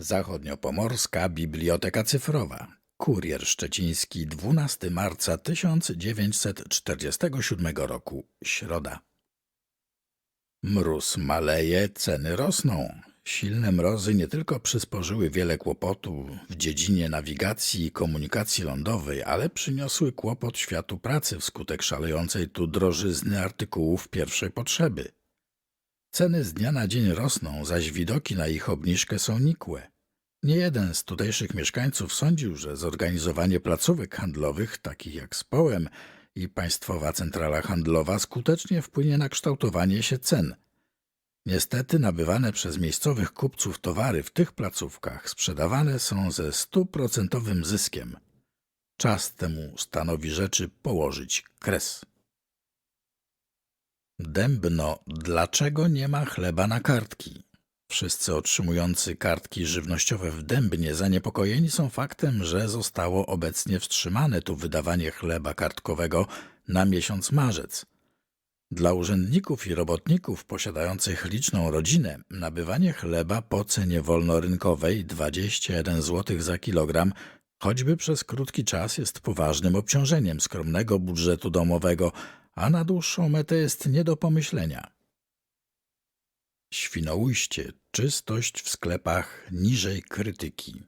Zachodniopomorska Biblioteka Cyfrowa. Kurier Szczeciński 12 marca 1947 roku. Środa. Mróz maleje, ceny rosną. Silne mrozy nie tylko przysporzyły wiele kłopotu w dziedzinie nawigacji i komunikacji lądowej, ale przyniosły kłopot światu pracy wskutek szalejącej tu drożyzny artykułów pierwszej potrzeby. Ceny z dnia na dzień rosną, zaś widoki na ich obniżkę są nikłe. Nie jeden z tutejszych mieszkańców sądził, że zorganizowanie placówek handlowych, takich jak Społem i Państwowa Centrala Handlowa, skutecznie wpłynie na kształtowanie się cen. Niestety nabywane przez miejscowych kupców towary w tych placówkach sprzedawane są ze stuprocentowym zyskiem. Czas temu stanowi rzeczy położyć kres. Dębno, dlaczego nie ma chleba na kartki? Wszyscy otrzymujący kartki żywnościowe w Dębnie zaniepokojeni są faktem, że zostało obecnie wstrzymane tu wydawanie chleba kartkowego na miesiąc marzec. Dla urzędników i robotników posiadających liczną rodzinę nabywanie chleba po cenie wolnorynkowej 21 zł za kilogram choćby przez krótki czas jest poważnym obciążeniem skromnego budżetu domowego, a na dłuższą metę jest nie do pomyślenia. Świnoujście, czystość w sklepach niżej krytyki.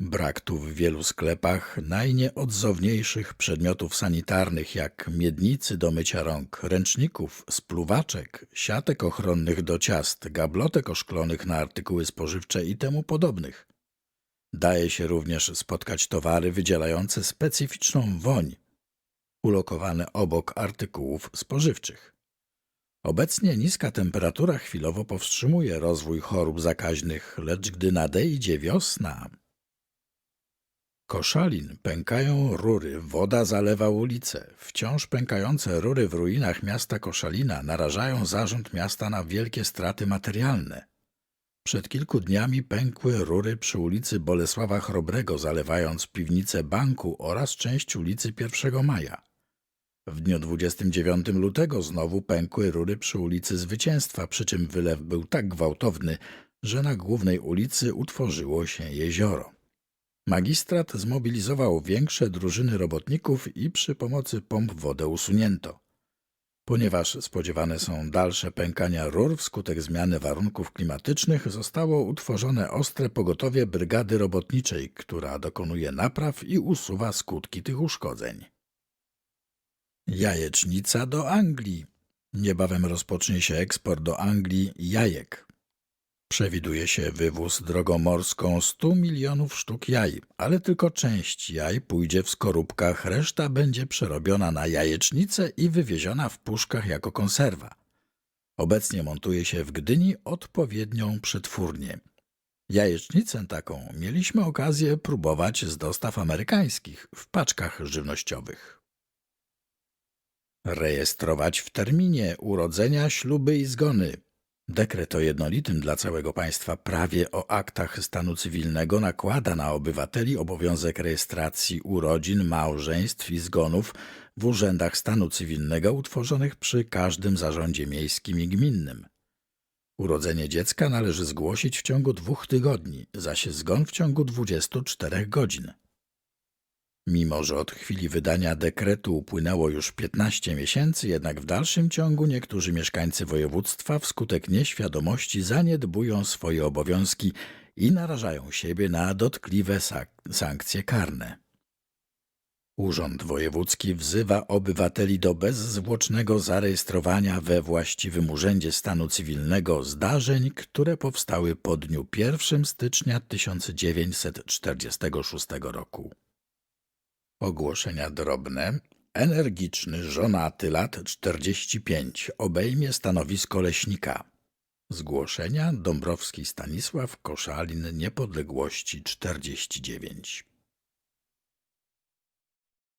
Brak tu w wielu sklepach najnieodzowniejszych przedmiotów sanitarnych, jak miednicy do mycia rąk, ręczników, spluwaczek, siatek ochronnych do ciast, gablotek oszklonych na artykuły spożywcze i temu podobnych. Daje się również spotkać towary wydzielające specyficzną woń, ulokowane obok artykułów spożywczych. Obecnie niska temperatura chwilowo powstrzymuje rozwój chorób zakaźnych, lecz gdy nadejdzie wiosna, Koszalin pękają rury, woda zalewa ulice. Wciąż pękające rury w ruinach miasta Koszalina narażają zarząd miasta na wielkie straty materialne. Przed kilku dniami pękły rury przy ulicy Bolesława Chrobrego, zalewając piwnicę banku oraz część ulicy 1 Maja. W dniu 29 lutego znowu pękły rury przy ulicy Zwycięstwa, przy czym wylew był tak gwałtowny, że na głównej ulicy utworzyło się jezioro. Magistrat zmobilizował większe drużyny robotników i przy pomocy pomp wodę usunięto. Ponieważ spodziewane są dalsze pękania rur wskutek zmiany warunków klimatycznych, zostało utworzone ostre pogotowie brygady robotniczej, która dokonuje napraw i usuwa skutki tych uszkodzeń. Jajecznica do Anglii. Niebawem rozpocznie się eksport do Anglii jajek. Przewiduje się wywóz drogą morską 100 milionów sztuk jaj, ale tylko część jaj pójdzie w skorupkach, reszta będzie przerobiona na jajecznicę i wywieziona w puszkach jako konserwa. Obecnie montuje się w Gdyni odpowiednią przetwórnię. Jajecznicę taką mieliśmy okazję próbować z dostaw amerykańskich w paczkach żywnościowych. Rejestrować w terminie urodzenia, śluby i zgony. Dekret o jednolitym dla całego państwa prawie o aktach stanu cywilnego nakłada na obywateli obowiązek rejestracji urodzin, małżeństw i zgonów w urzędach stanu cywilnego utworzonych przy każdym zarządzie miejskim i gminnym. Urodzenie dziecka należy zgłosić w ciągu dwóch tygodni, zaś zgon w ciągu 24 godzin. Mimo, że od chwili wydania dekretu upłynęło już 15 miesięcy, jednak w dalszym ciągu niektórzy mieszkańcy województwa wskutek nieświadomości zaniedbują swoje obowiązki i narażają siebie na dotkliwe sankcje karne. Urząd Wojewódzki wzywa obywateli do bezzwłocznego zarejestrowania we właściwym Urzędzie Stanu Cywilnego zdarzeń, które powstały po dniu 1 stycznia 1946 roku. Ogłoszenia drobne. Energiczny, żonaty, lat 45, obejmie stanowisko leśnika. Zgłoszenia Dąbrowski Stanisław, Koszalin, Niepodległości 49.